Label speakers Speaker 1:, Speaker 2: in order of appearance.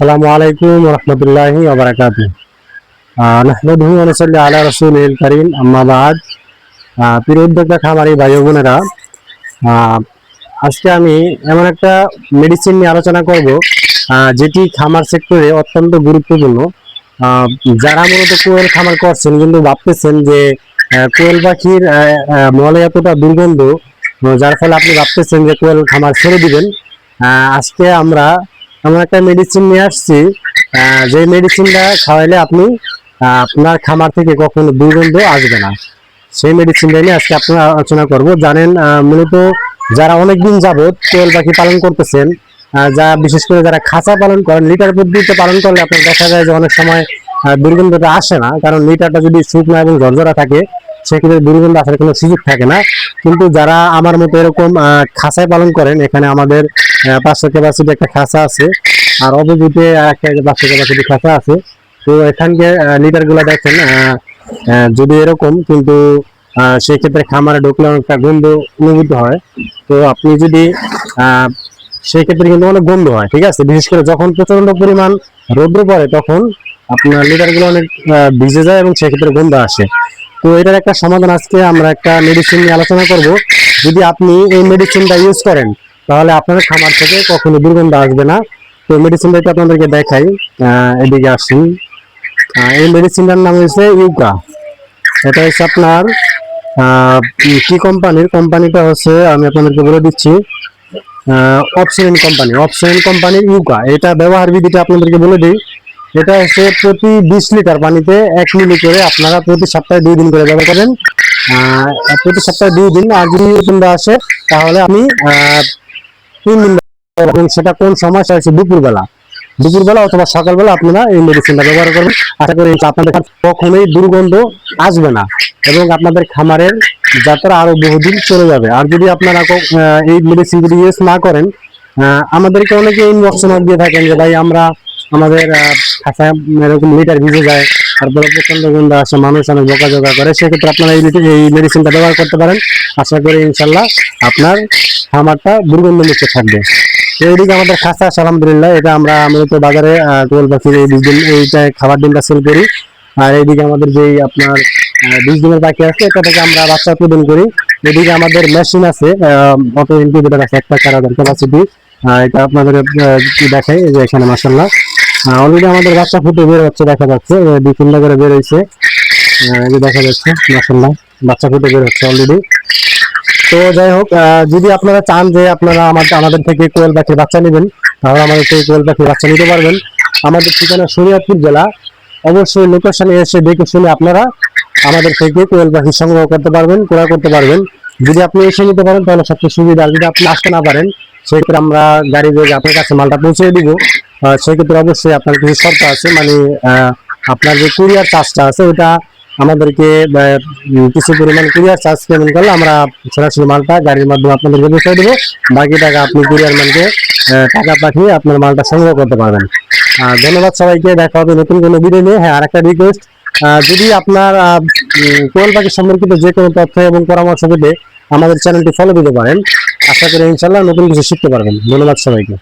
Speaker 1: আসসালামু আলাইকুম রহমতুল্লাহি ওবরাকাত নাহমাদুহু ওয়া নুসাল্লি আলা রাসূলিল কারীম আম্মা বাদ। আহ, প্রিয় উদ্যোক্তা খামারি ভাই বোনেরা আজকে আমি এমন একটা মেডিসিন নিয়ে আলোচনা করব যেটি খামার সেক্টরে অত্যন্ত গুরুত্বপূর্ণ। যারা মূলত কোয়েল খামার করছেন কিন্তু ভাবতেছেন যে কোয়েল পাখির মলে এতটা দুর্গন্ধ যার ফলে আপনি ভাবতেছেন যে কোয়েল খামার ছেড়ে দিবেন। আজকে আমরা এমন একটা মেডিসিন নিয়ে আসছি। যে মেডিসিনটা খাওয়াইলে আপনি আপনার খামার থেকে কখনো দুর্গন্ধ আসবে না। সেই মেডিসিনটা নিয়ে আজকে আপনার আলোচনা করব। জানেন মূলত যারা অনেকদিন যাবত কোয়েল পাখি পালন করতেছেন যা বিশেষ করে যারা খাঁচা পালন করেন, লিটার পদ্ধতিতে পালন করলে আপনার দেখা যায় যে অনেক সময় দুর্গন্ধটা আসে না। কারণ লিটারটা যদি শুকনো এবং ঝরঝরা থাকে সেক্ষেত্রে দুর্গন্ধ আসার কোনো সুযোগ থাকে না। কিন্তু যারা আমার মতো এরকম খাঁচায় পালন করেন, এখানে আমাদের পাঁচশো ক্যাপাসিটি একটা খাঁচা আছে। আর অপোজিটে পাঁচশো ক্যাপাসিটি খাঁচা আছে। তো এখানকার লিটারগুলা দেখেন যদি এরকম, কিন্তু সেই খামারে ঢুকলে অনেকটা গন্ধ অনুভূত হয়। তো আপনি যদি সেই কিন্তু অনেক গন্ধ হয়, ঠিক আছে? বিশেষ করে যখন প্রচণ্ড পরিমাণ রৌদ্র পড়ে, তখন আপনার লিটারগুলো অনেক ভিজে যায় এবং সেক্ষেত্রে গন্ধ আসে। তো এটার একটা সমাধান আজকে আমরা একটা মেডিসিন নিয়ে আলোচনা করব। যদি আপনি এই মেডিসিনটা ইউজ করেন, তাহলে আপনার খামার থেকে কখনো দুর্গন্ধ আসবে না। তো মেডিসিনটা একটু আপনাদেরকে দেখাই। এদিকে আসুন। এই মেডিসিনটার নাম হচ্ছে ইউকা এটা হচ্ছে আপনার কি কোম্পানির? কোম্পানিটা হচ্ছে, আমি আপনাদেরকে বলে দিচ্ছি অপশন কোম্পানি। অপশন কোম্পানির ইউকা এটা ব্যবহার বিধিটা আপনাদেরকে বলে দিই। এটা হচ্ছে প্রতি বিশ লিটার পানিতে এক মিলি করে আপনারা প্রতি সপ্তাহে দুই দিন করে ব্যবহার করেন। প্রতি সপ্তাহে দুই দিন। আর যদি কিংবা আসে, তাহলে আমি তিন দিন এবং সেটা কোন সময়, সেটা হচ্ছে দুপুরবেলা। দুপুরবেলা অথবা সকালবেলা আপনারা এই মেডিসিনটা ব্যবহার করবেন আশা করি আপনাদের কখনোই দুর্গন্ধ আসবে না। এবং আপনাদের খামারের যাত্রা আরও বহুদিন চলে যাবে। আর যদি আপনারা এই মেডিসিন যদি ইউজ না করেন আমাদেরকে অনেকে ইনবক্স দিয়ে থাকেন যে, ভাই, আমরা আমাদের খাঁচায় এরকম লিটার ভিজে যায়, তারপরে প্রচণ্ড গন্ধ আসে মানুষ অনেক বকাঝকা করে, সেক্ষেত্রে আপনারা এই এই মেডিসিনটা ব্যবহার করতে পারেন। আশা করি ইনশাল্লাহ আপনার খামারটা দুর্গন্ধ মুক্ত থাকবে এইদিকে আমাদের খাঁচা আছে, আলহামদুলিল্লাহ, এটা আমরা মূলত বাজারে টুয়েলভ পাখির এই দিন এইটা খাবার ডিমটা সেল করি। আর এইদিকে আমাদের যেই আপনার বিশ দিনের বাকি আছে, এটা থেকে আমরা বাচ্চা উৎপাদন করি। এদিকে আমাদের মেশিন আছে অটো ইনকিউবেটার আছে, একটা চার হাজার ক্যাপাসিটি এটা আপনাদের দেখাই যে এখানে মাসাল্লাহ অলরেডি আমাদের বাচ্চা ফুটে বের হচ্ছে, দেখা যাচ্ছে। দুই তিনটা করে বের হয়েছে। দেখা যাচ্ছে মাসাল্লাহ বাচ্চা ফুটে বের হচ্ছে অলরেডি তো যাই হোক যদি আপনারা চান যে আপনারা আমাদের আমাদের থেকে কোয়েল পাখির বাচ্চা নেবেন, তাহলে আমাদের থেকে কোয়েল পাখির বাচ্চা নিতে পারবেন। আমাদের ঠিকানা শরীয়তপুর জেলা। অবশ্যই লোকেশনে এসে দেখে শুনে আপনারা আমাদের থেকে কোয়েল পাখি সংগ্রহ করতে পারবেন, ক্রয় করতে পারবেন। যদি আপনি এসে নিতে পারেন, তাহলে সবচেয়ে সুবিধা। আর যদি আপনি আসতে না পারেন সেক্ষেত্রে আমরা গাড়ি যোগে আপনার কাছে মালটা পৌঁছে দিব সেক্ষেত্রে অবশ্যই আপনার কিছু শর্ত আছে মানে আপনার যে কুরিয়ার চার্জটা আছে ওটা আমাদেরকে কিছু পরিমাণ কুরিয়ার চার্জ পেমেন্ট করলে আমরা সরাসরি মালটা গাড়ির মাধ্যমে আপনাদেরকে পৌঁছে দেবো। বাকি টাকা আপনি কুরিয়ার ম্যানকে টাকা পাঠিয়ে আপনার মালটা সংগ্রহ করতে পারবেন। ধন্যবাদ সবাইকে, দেখা হবে নতুন কোনো ভিডিও নিয়ে। হ্যাঁ আর একটা রিকোয়েস্ট যদি আপনার কোয়েল পাখি সম্পর্কিত যে কোনো তথ্য এবং পরামর্শ পেতে আমাদের চ্যানেলটি ফলো দিতে পারেন আশা করি ইনশাল্লাহ নতুন কিছু শিখতে পারবেন। ধন্যবাদ সবাইকে।